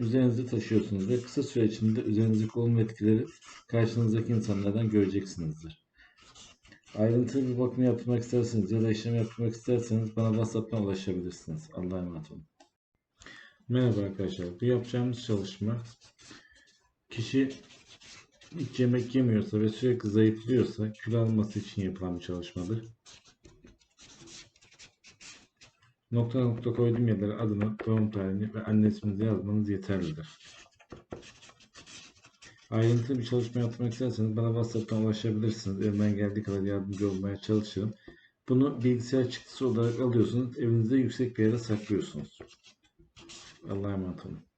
üzerinizde taşıyorsunuz ve kısa süre içinde üzerinizdeki olumlu etkileri karşınızdaki insanlardan göreceksinizdir. Ayrıntılı bir bakım yapmak isterseniz ya da işlem yapmak isterseniz bana WhatsApp'tan ulaşabilirsiniz. Allah'a emanet olun. Merhaba arkadaşlar. Bu yapacağımız çalışma kişi hiç yemek yemiyorsa ve sürekli zayıflıyorsa kilo alması için yapılan bir çalışmadır. Nokta nokta koyduğum yerlere adını, doğum tarihini ve anne isminizi yazmanız yeterlidir. Ayrıntılı bir çalışma yapmak isterseniz bana WhatsApp'tan ulaşabilirsiniz. Elimden geldiği kadar yardımcı olmaya çalışırım. Bunu bilgisayar çıktısı olarak alıyorsunuz. Evinizde yüksek bir yere saklıyorsunuz. Allah'a emanet olun.